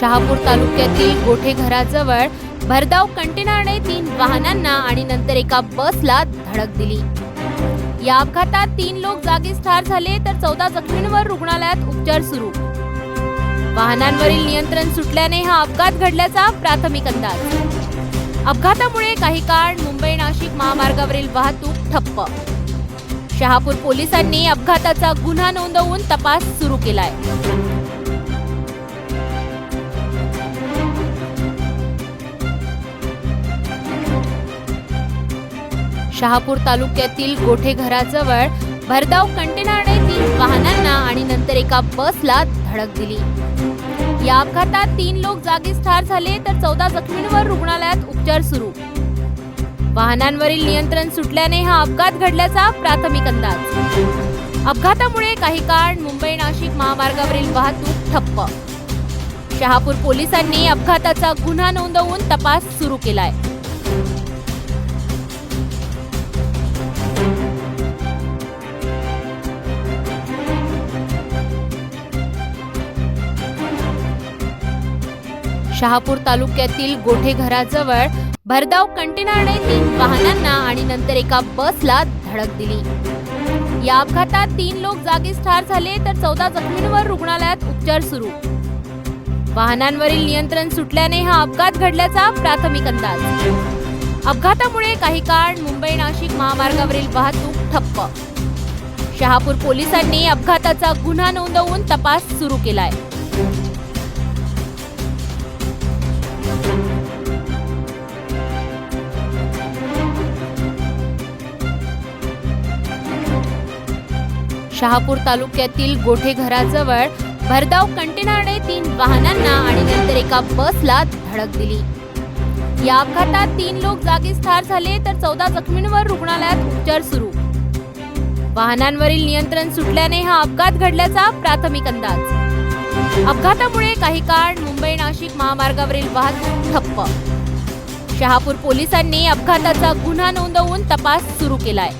शहापूर तालुक्यातील गोठे घराजवळ भरधाव कंटेनरने तीन वाहनांना आणि नंतर एका बसला धडक दिली. या अपघातात तीन लोक जागीच ठार झाले तर चौदा जखमींवर रुग्णालयात उपचार सुरू. वाहनांवरील नियंत्रण सुटल्याने हा अपघात घडल्याचा प्राथमिक अंदाज. अपघातामुळे काही काळ मुंबई नाशिक महामार्गावरील वाहतूक ठप्प. शहापूर पोलिसांनी अपघाताचा गुन्हा नोंदवून तपास सुरू केलाय. शहापूर तालुक्यातील गोठे घराजवळ भरधाव कंटेनरने तीन वाहनांना आणि नंतर एका बसला धडक दिली. या अपघातात तीन लोक जागीच ठार झाले तर चौदा जखमींवर रुग्णालयात उपचार सुरू. वाहनांवरील नियंत्रण सुटल्याने हा अपघात घडल्याचा प्राथमिक अंदाज. अपघातामुळे काही काळ मुंबई नाशिक महामार्गावरील वाहतूक ठप्प. शहापूर पोलिसांनी अपघाताचा गुन्हा नोंदवून तपास सुरू केलाय. शहापूर तालुक्यातील गोठे घराजवळ भरधाव कंटेनरने तीन वाहनांना आणि नंतर एका बसला धडक दिली. या अपघातात तीन लोक जागीच ठार झाले तर चौदा जखमींवर रुग्णालयात उपचार सुरू. वाहनांवरील नियंत्रण सुटल्याने हा अपघात घडल्याचा प्राथमिक अंदाज. अपघातामुळे काही काळ मुंबई नाशिक महामार्गावरील वाहतूक ठप्प. शहापूर पोलिसांनी अपघाताचा गुन्हा नोंदवून तपास सुरू केलाय. शहापूर तालुक्यातील गोठे घराजवळ भरधाव कंटेनरने तीन वाहनांना आणि नंतर एका बसला धडक दिली. या अपघातात तीन लोक जागीच ठार झाले तर चौदा जखमींवर रुग्णालयात उपचार सुरू. वाहनांवरील नियंत्रण सुटल्याने हा अपघात घडल्याचा प्राथमिक अंदाज. अपघातामुळे काही काळ मुंबई नाशिक महामार्गावरील वाहतूक ठप्प. शहापूर पोलिसांनी अपघाताचा गुन्हा नोंदवून तपास सुरू केलाय.